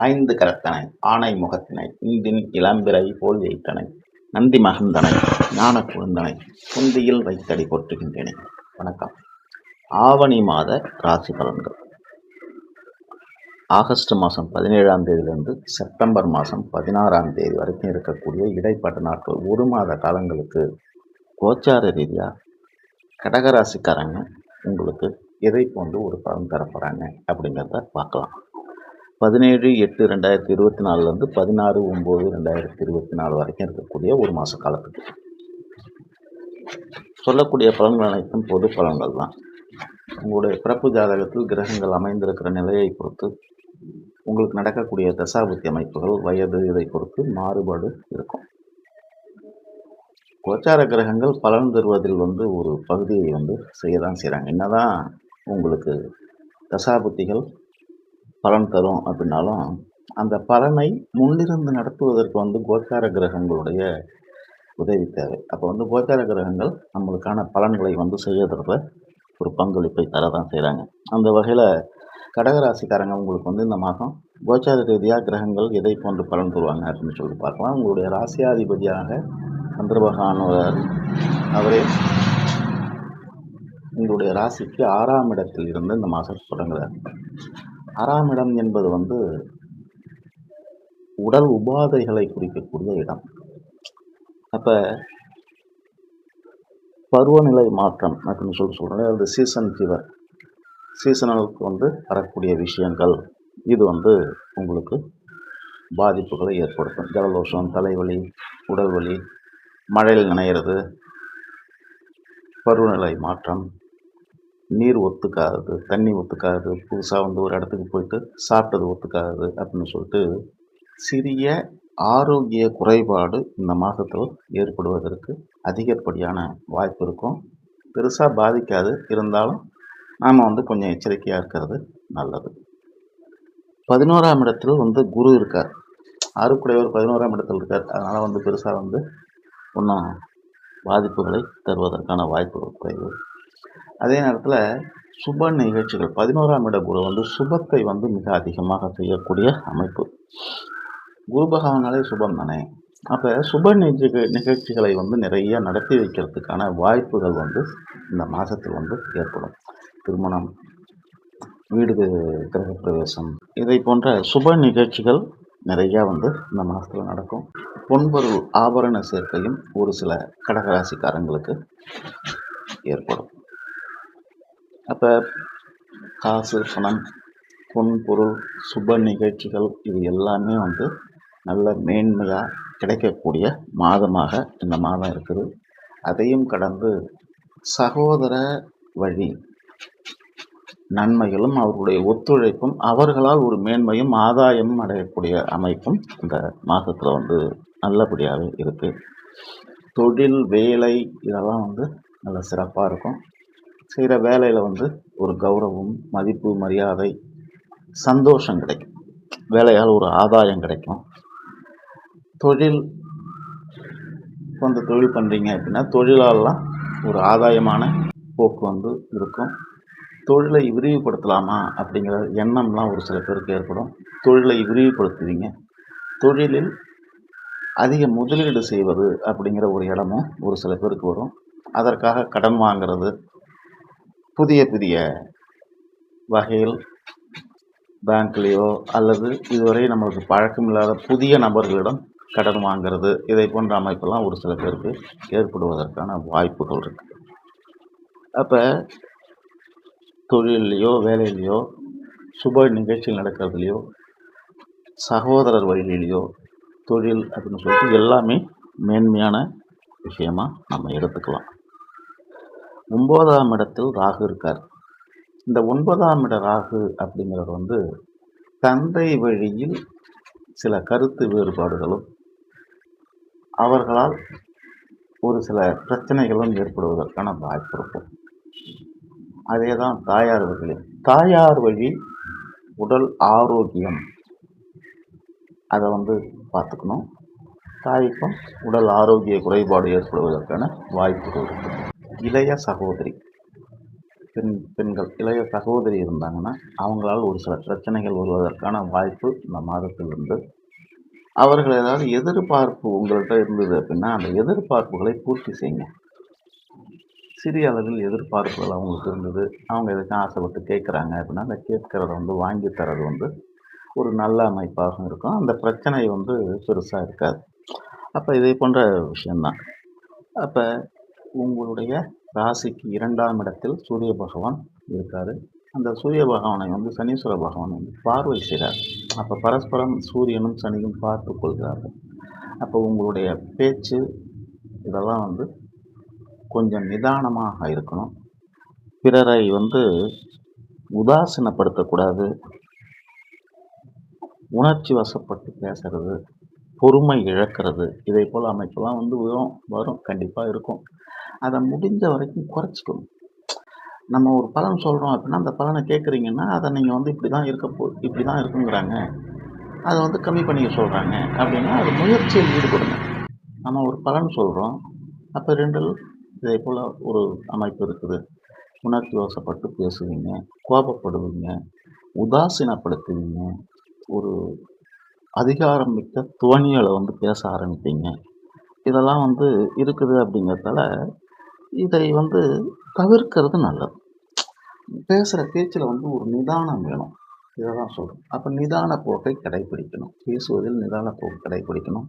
ஐந்து கரத்தனை ஆணை முகத்தினை இந்தின் இளம்பிறை போல் வைத்தனை நந்தி மகந்தனை ஞான குழந்தனை குந்தியில் வைத்தடி போற்றுகின்றேனே வணக்கம். ஆவணி மாத ராசி பலன்கள். ஆகஸ்ட் மாதம் பதினேழாம் தேதியிலிருந்து செப்டம்பர் மாதம் பதினாறாம் தேதி வரைக்கும் இருக்கக்கூடிய இடைப்பட்ட நாட்கள் ஒரு மாத காலங்களுக்கு கோச்சார ரீதியாக கடகராசிக்காரங்க உங்களுக்கு எதை போன்று ஒரு பலன் தரப்படுறாங்க அப்படிங்கிறத பார்க்கலாம். பதினேழு எட்டு ரெண்டாயிரத்தி இருபத்தி நாலுலேருந்து பதினாறு ஒம்பது ரெண்டாயிரத்தி இருபத்தி நாலு வரைக்கும் இருக்கக்கூடிய ஒரு மாத காலத்துக்கு. சொல்லக்கூடிய பலன்கள் அனைத்தும் பொது பலன்கள் தான். உங்களுடைய பிறப்பு ஜாதகத்தில் கிரகங்கள் அமைந்திருக்கிற நிலையை பொறுத்து உங்களுக்கு நடக்கக்கூடிய தசாபுத்தி அமைப்புகள் வயது இதை பொறுத்து மாறுபாடு இருக்கும். கோச்சார கிரகங்கள் பலன் தருவதில் வந்து ஒரு பகுதியை வந்து செய்ய தான் செய்கிறாங்க என்னதான் உங்களுக்கு தசாபுத்திகள் பலன் தரும் அப்படின்னாலும் அந்த பலனை முன்னிருந்து நடத்துவதற்கு வந்து கோச்சார கிரகங்களுடைய உதவி தேவை. அப்போ வந்து கோச்சார கிரகங்கள் நம்மளுக்கான பலன்களை வந்து செய்யறதுல ஒரு பங்களிப்பை தர தான் செய்கிறாங்க அந்த வகையில் கடகராசிக்காரங்க உங்களுக்கு வந்து இந்த மாதம் கோச்சார ரீதியாக கிரகங்கள் எதை போன்று பலன் தருவாங்க அப்படின்னு சொல்லி பார்க்கலாம். உங்களுடைய ராசியாதிபதியாக சந்திர பகவான் அவரே உங்களுடைய ராசிக்கு ஆறாம் இடத்தில் இருந்து இந்த மாதம் தொடங்குறார். ஆறாம் இடம் என்பது வந்து உடல் உபாதைகளை குறிக்கக்கூடிய இடம். அப்போ பருவநிலை மாற்றம் அப்படின்னு சொல்லி சொல்கிறேன் அது சீசன் ஃபீவர் சீசனலுக்கு வந்து வரக்கூடிய விஷயங்கள். இது வந்து உங்களுக்கு பாதிப்புகளை ஏற்படுத்தும். ஜலதோஷம் தலைவலி உடல் வலி மழையில் நனையிறது பருவநிலை மாற்றம் நீர் ஒத்துக்காது தண்ணி ஒத்துக்காது புதுசாக வந்து ஒரு இடத்துக்கு போயிட்டு சாப்பிட்டது ஒத்துக்காது அப்படின்னு சொல்லிட்டு சிறிய ஆரோக்கிய குறைபாடு இந்த மாதத்தில் ஏற்படுவதற்கு அதிகப்படியான வாய்ப்பு இருக்கும். பெருசாக பாதிக்காது. இருந்தாலும் நாம் வந்து கொஞ்சம் எச்சரிக்கையாக இருக்கிறது நல்லது. பதினோராம் இடத்தில் வந்து குரு இருக்கார். ஆறுக்குடையவர் பதினோராம் இடத்தில் இருக்கார். அதனால் வந்து பெருசாக வந்து ஒன்றும் பாதிப்புகளை தருவதற்கான வாய்ப்புகள் குறைவு. அதே நேரத்தில் சுப நிகழ்ச்சிகள். பதினோராம் இட குரு வந்து சுபத்தை வந்து மிக அதிகமாக செய்யக்கூடிய அமைப்பு. குரு பகவானாலே சுபம் தானே. அப்போ சுப நிகழ்ச்சி நிகழ்ச்சிகளை வந்து நிறைய நடத்தி வைக்கிறதுக்கான வாய்ப்புகள் வந்து இந்த மாதத்தில் வந்து ஏற்படும். திருமணம் வீடு கிரகப்பிரவேசம் இதை போன்ற சுப நிகழ்ச்சிகள் நிறையா வந்து இந்த மாதத்தில் நடக்கும். பொன்பொருள் ஆபரண சேர்க்கையும் ஒரு சில கடகராசிக்காரங்களுக்கு ஏற்படும். அப்போ காசு பணம் பொன்பொருள் சுப நிகழ்ச்சிகள் இது எல்லாமே வந்து நல்ல மேன்மையாக கிடைக்கக்கூடிய மாதமாக இந்த மாதம் இருக்குது. அதையும் கடந்து சகோதர வழி நன்மைகளும் அவர்களுடைய ஒத்துழைப்பும் அவர்களால் ஒரு மேன்மையும் ஆதாயமும் அடையக்கூடிய அமைப்பும் இந்த மாதத்தில் வந்து நல்லபடியாகவே இருக்குது தொழில் வேலை இதெல்லாம் வந்து நல்ல சிறப்பாக இருக்கும். செய்கிற வேலையில் வந்து ஒரு கௌரவம் மதிப்பு மரியாதை சந்தோஷம் கிடைக்கும். வேலையால் ஒரு ஆதாயம் கிடைக்கும். தொழில் வந்து தொழில் பண்ணுறீங்க அப்படின்னா தொழிலாலெலாம் ஒரு ஆதாயமான போக்கு வந்து இருக்கும். தொழிலை விரிவுபடுத்தலாமா அப்படிங்கிற எண்ணம்லாம் ஒரு சில பேருக்கு ஏற்படும். தொழிலை விரிவுபடுத்துவீங்க. தொழிலில் அதிக முதலீடு செய்வது அப்படிங்கிற ஒரு இடமும் ஒரு சில பேருக்கு வரும். அதற்காக கடன் வாங்கிறது புதிய புதிய வகையில் பேங்க்லேயோ அல்லது இதுவரை நம்மளுக்கு பழக்கம் இல்லாத புதிய நபர்களிடம் கடன் வாங்கிறது இதை போன்ற அமைப்பெல்லாம் ஒரு சில பேருக்கு ஏற்படுவதற்கான வாய்ப்புகள் இருக்குது அப்போ தொழிலையோ வேலையிலையோ சுப நிகழ்ச்சிகள் நடக்கிறதுலையோ சகோதரர் வழியிலையோ தொழில் அப்படின்னு சொல்லிட்டு எல்லாமே மேன்மையான விஷயமாக நம்ம எடுத்துக்கலாம். ஒன்பதாம் இடத்தில் ராகு இருக்கார். இந்த ஒன்பதாம் இட ராகு அப்படிங்கிறது வந்து தந்தை வழியில் சில கருத்து வேறுபாடுகளும் அவர்களால் ஒரு சில பிரச்சனைகளும் ஏற்படுவதற்கான வாய்ப்பு இருக்கும் அதே தான் தாயார் வழியில். தாயார் வழி உடல் ஆரோக்கியம். அதை வந்து பார்த்துக்கணும். தாய்க்கும் உடல் ஆரோக்கிய குறைபாடு ஏற்படுவதற்கான வாய்ப்புகள் இருக்குது இளைய சகோதரி. பெண் பெண்கள் இளைய சகோதரி இருந்தாங்கன்னா அவங்களால் ஒரு சில பிரச்சனைகள் வருவதற்கான வாய்ப்பு இந்த மாதத்தில் உண்டு. அவர்கள் ஏதாவது எதிர்பார்ப்பு உங்கள்கிட்ட இருந்தது அப்படின்னா அந்த எதிர்பார்ப்புகளை பூர்த்தி செய்யுங்க. சிறிய அளவில் எதிர்பார்ப்புகள் அவங்களுக்கு இருந்தது. அவங்க எதுக்கும் ஆசைப்பட்டு கேட்குறாங்க அப்படின்னா அந்த கேட்கறத வந்து வாங்கி தரது வந்து ஒரு நல்ல அமைப்பாக இருக்கும். அந்த பிரச்சனை வந்து பெருசாக இருக்காது. அப்போ இதே போன்ற விஷயந்தான் அப்போ உங்களுடைய ராசிக்கு இரண்டாம் இடத்தில் சூரிய பகவான் இருக்கார். அந்த சூரிய பகவானை வந்து சனீஸ்வர பகவான் வந்து பார்வை செய்கிறார் அப்போ பரஸ்பரம் சூரியனும் சனியும் பார்த்து கொள்கிறார்கள். அப்போ உங்களுடைய பேச்சு இதெல்லாம் வந்து கொஞ்சம் நிதானமாக இருக்கணும். பிறரை வந்து உதாசீனப்படுத்தக்கூடாது. உணர்ச்சி வசப்பட்டு பேசுறது பொறுமை இழக்கிறது. இதை போல் அமைப்பெல்லாம் வந்து வரும் வரும். கண்டிப்பாக இருக்கும். அதை முடிஞ்ச வரைக்கும் குறைச்சிக்கணும். நம்ம ஒரு பலன் சொல்கிறோம் அப்படின்னா அந்த பலனை கேட்குறீங்கன்னா அதை நீங்கள் வந்து இப்படி தான் இருக்க போ இப்படி தான் இருக்குங்கிறாங்க. அதை வந்து கம்மி பண்ணிக்க சொல்கிறாங்க அப்படின்னா அது முயற்சியில் ஈடுபடுங்க. நம்ம ஒரு பலன் சொல்கிறோம் அப்போ ரெண்டில் இதே போல் ஒரு அமைப்பு இருக்குது. உணர்ச்சி வசப்பட்டு பேசுவீங்க கோபப்படுவீங்க உதாசீனப்படுத்துவீங்க ஒரு அதிகாரம் மிக்க துவனிகளை வந்து பேச ஆரம்பிப்பீங்க. இதெல்லாம் வந்து இருக்குது அப்படிங்கிறதால இதை வந்து தவிர்க்கிறது நல்லது. பேசுகிற பேச்சில் வந்து ஒரு நிதானம் வேணும். இதை தான் சொல்கிறோம் அப்போ நிதான போக்கை கடைபிடிக்கணும். பேசுவதில் நிதான போக்கு கடைபிடிக்கணும்.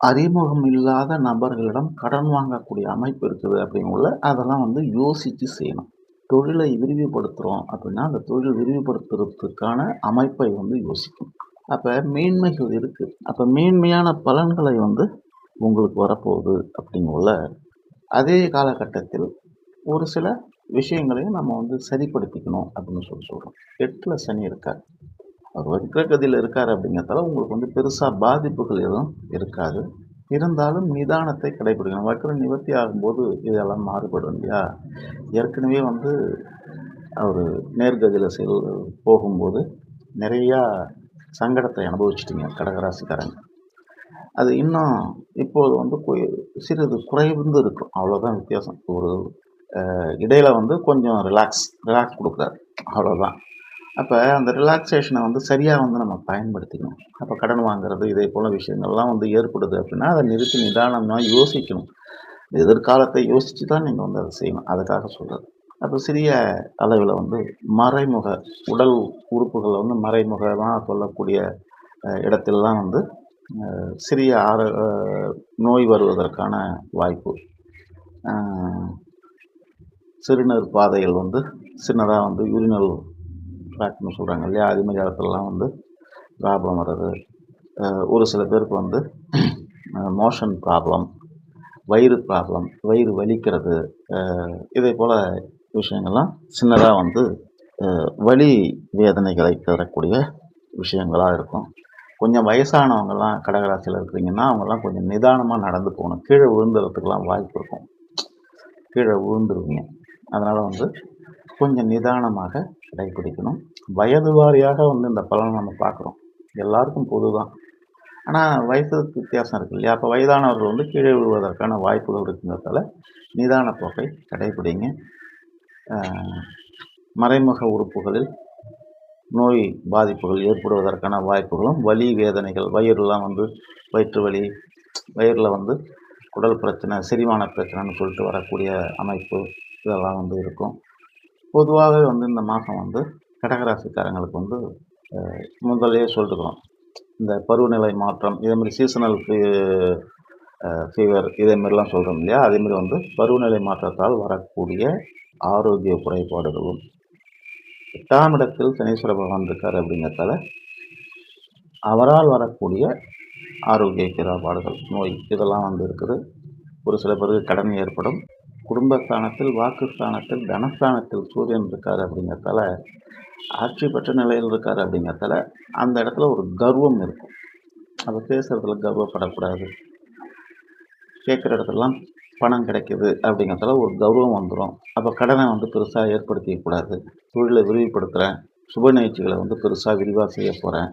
அறிமுகம் இல்லாத நபர்களிடம் கடன் வாங்கக்கூடிய அமைப்பு இருக்குது அப்படிங்குள்ள அதெல்லாம் வந்து யோசித்து செய்யணும். தொழிலை விரிவுபடுத்துகிறோம் அப்படின்னா அந்த தொழில் விரிவுபடுத்துறதுக்கான அமைப்பை வந்து யோசிக்கும். அப்போ மேன்மைகள் இருக்குது அப்போ மேன்மையான பலன்களை வந்து உங்களுக்கு வரப்போகுது அப்படிங்குள்ள அதே காலகட்டத்தில் ஒரு சில விஷயங்களையும் நம்ம வந்து சரிப்படுத்திக்கணும் அப்படின்னு சொல்லி சொல்கிறோம் எட்டில் சனி இருக்கார். அவர் வக்ரகதியில் இருக்கார் அப்படிங்கிறதால உங்களுக்கு வந்து பெருசாக பாதிப்புகள் எதுவும் இருக்காது. இருந்தாலும் நிதானத்தை கடைபிடிக்கணும். வக்ர நிவர்த்தி ஆகும்போது இதெல்லாம் மாறுபடும் இல்லையா? ஏற்கனவே வந்து அவர் நேர்கதியில் செல் போகும்போது நிறையா சங்கடத்தை அனுபவிச்சிட்டிங்க கடகராசிக்காரங்க. அது இன்னும் இப்போது வந்து சிறிது குறைந்து இருக்கும் அவ்வளோதான் வித்தியாசம். ஒரு இடையில் வந்து கொஞ்சம் ரிலாக்ஸ் ரிலாக்ஸ் கொடுக்குறாரு. அவ்வளோதான் அப்போ அந்த ரிலாக்ஸேஷனை வந்து சரியாக வந்து நம்ம பயன்படுத்திக்கணும். அப்போ கடன் வாங்குறது இதே போல் விஷயங்கள்லாம் வந்து ஏற்படுது அப்படின்னா அதை நிறுத்தி நிதானமாக யோசிக்கணும். எதிர்காலத்தை யோசித்து தான் நீங்கள் வந்து அதை செய்யணும். அதுக்காக சொல்கிறது அப்போ சிறிய அளவில் வந்து மறைமுக உடல் உறுப்புகளை வந்து மறைமுகமாக சொல்லக்கூடிய இடத்திலலாம் வந்து சிறிய ஆர நோய் வருவதற்கான வாய்ப்பு. சிறுநீர் பாதைகள் வந்து சின்னதாக வந்து யூரினல் ட்ராக்ட்னு சொல்கிறாங்க இல்லையா? அது மாதிரி இடத்துலலாம் வந்து ப்ராப்ளம் வர்றது. ஒரு சில பேருக்கு வந்து மோஷன் ப்ராப்ளம் வயிறு ப்ராப்ளம் வயிறு வலிக்கிறது இதே போல் விஷயங்கள்லாம் சின்னதாக வந்து வலி வேதனைகளை தரக்கூடிய விஷயங்களாக இருக்கும். கொஞ்சம் வயசானவங்கெல்லாம் கடகராசியில் இருக்கிறீங்கன்னா அவங்கெல்லாம் கொஞ்சம் நிதானமாக நடந்து போகணும். கீழே விழுந்துறதுக்கெல்லாம் வாய்ப்பு இருக்கும். கீழே விழுந்துருவீங்க. அதனால் வந்து கொஞ்சம் நிதானமாக கடைபிடிக்கணும். வயது வாரியாக வந்து இந்த பலனை நம்ம பார்க்குறோம். எல்லாருக்கும் பொது தான் ஆனால் வயசுக்கு வித்தியாசம் இருக்கு இல்லையா? அப்போ வயதானவர்கள் வந்து கீழே விழுவதற்கான வாய்ப்புகள் இருக்குங்கிறதால நிதான போக்கை கடைபிடிங்க. மறைமுக உறுப்புகளில் நோய் பாதிப்புகள் ஏற்படுவதற்கான வாய்ப்புகளும் வலி வேதனைகள் வயிறுலாம் வந்து வயிற்று வலி வயிறில் வந்து குடல் பிரச்சனை செரிமான பிரச்சனைன்னு சொல்லிட்டு வரக்கூடிய அமைப்பு இதெல்லாம் வந்து இருக்கும். பொதுவாகவே வந்து இந்த மாதம் வந்து கடகராசிக்காரங்களுக்கு வந்து முதலே முதல்லயே சொல்லிட்டுக்கிறோம் இந்த பருவநிலை மாற்றம் இதேமாதிரி சீசனல் ஃபீவர் இதே மாதிரிலாம் சொல்கிறோம் இல்லையா? அதேமாரி வந்து பருவநிலை மாற்றத்தால் வரக்கூடிய ஆரோக்கிய குறைபாடுகளும் எட்டாம் இடத்தில் சனீஸ்வர பகவான் இருக்கார் அப்படிங்கிறதால அவரால் வரக்கூடிய ஆரோக்கிய கிராபாடுகள் நோய் இதெல்லாம் வந்து இருக்குது. ஒரு சில பேருக்கு கடன் ஏற்படும். குடும்பஸ்தானத்தில் வாக்குஸ்தானத்தில் தனஸ்தானத்தில் சூரியன் இருக்கார் அப்படிங்கிறதால ஆட்சி பெற்ற நிலையில் இருக்கார் அப்படிங்கிறதால அந்த இடத்துல ஒரு கர்வம் இருக்கும். அதை பேசுகிறதுல கர்வப்படக்கூடாது. கேட்குற இடத்துலலாம் பணம் கிடைக்கிது அப்படிங்கிறதால ஒரு கௌரவம் வந்துடும் அப்போ கடனை வந்து பெருசாக ஏற்படுத்திக்கக்கூடாது தொழிலை விரிவுபடுத்துகிறேன் சுப நிகழ்ச்சிகளை வந்து பெருசாக விரிவாக செய்ய போகிறேன்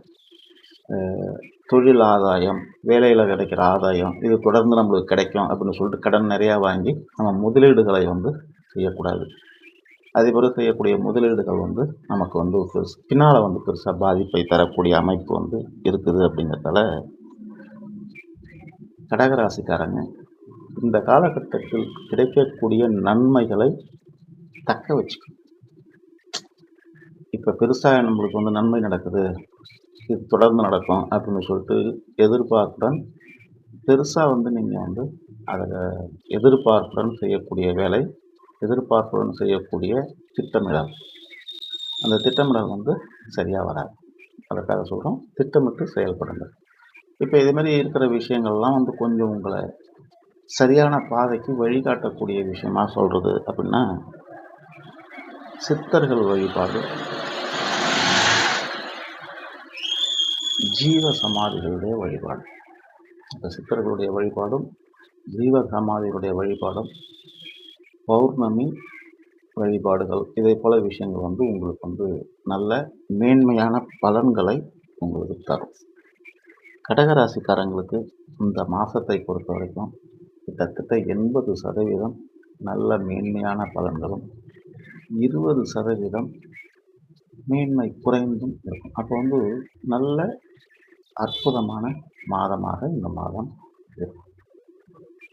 தொழில் ஆதாயம் வேலையில் கிடைக்கிற ஆதாயம் இது தொடர்ந்து நம்மளுக்கு கிடைக்கும் அப்படின்னு சொல்லிட்டு கடன் நிறையா வாங்கி நம்ம முதலீடுகளை வந்து செய்யக்கூடாது. அதே போல் செய்யக்கூடிய முதலீடுகள் வந்து நமக்கு வந்து பெருசு பின்னால் வந்து பெருசாக பாதிப்பை தரக்கூடிய அமைப்பு வந்து இருக்குது அப்படிங்கிறதால கடகராசிக்காரங்க இந்த காலகட்டத்தில் கிடைக்கக்கூடிய நன்மைகளை தக்க வச்சுக்கணும். இப்போ பெருசாக நம்மளுக்கு வந்து நன்மை நடக்குது இது தொடர்ந்து நடக்கும் அப்படின்னு சொல்லிட்டு எதிர்பார்ப்புடன் பெருசாக வந்து நீங்கள் வந்து அதை எதிர்பார்ப்புடன் செய்யக்கூடிய வேலை எதிர்பார்ப்புடன் செய்யக்கூடிய திட்டமிடல். அந்த திட்டமிடல் வந்து சரியாக வராது. அதற்காக சொல்கிறோம் திட்டமிட்டு செயல்படுங்கள். இப்போ இதுமாரி இருக்கிற விஷயங்கள்லாம் வந்து கொஞ்சம் உங்களை சரியான பாதைக்கு வழிகாட்டக்கூடிய விஷயமா சொல்கிறது அப்படின்னா சித்தர்கள் வழிபாடு ஜீவ சமாதிகளுடைய வழிபாடு. இந்த சித்தர்களுடைய வழிபாடும் ஜீவ சமாதிகளுடைய வழிபாடும் பௌர்ணமி வழிபாடுகள் இதே போல விஷயங்கள் வந்து உங்களுக்கு வந்து நல்ல மேன்மையான பலன்களை உங்களுக்கு தரும். கடகராசிக்காரங்களுக்கு இந்த மாதத்தை பொறுத்த வரைக்கும் கிட்டத்தட்ட எண்பது சதவீதம் நல்ல மேன்மையான பலன்களும் இருபது சதவீதம் மேன்மை குறைந்தும் இருக்கும். அப்போ வந்து நல்ல அற்புதமான மாதமாக இந்த மாதம் இருக்கும்.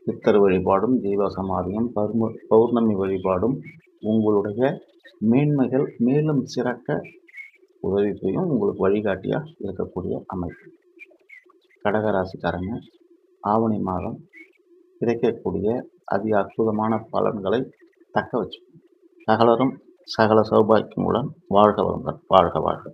சித்தர் வழிபாடும் ஜீவசமாதியும் பர்ம பௌர்ணமி வழிபாடும் உங்களுடைய மேன்மைகள் மேலும் சிறக்க உதவி செய்யும் உங்களுக்கு வழிகாட்டியாக இருக்கக்கூடிய அமைப்பு. கடகராசிக்காரங்க ஆவணி மாதம் கிடைக்கக்கூடிய அதி அற்புதமான பலன்களை தக்க வச்சு சகலரும் சகல சௌபாக்கியமுடன் வாழ்க வளங்கள் வாழ்க வாழ்க.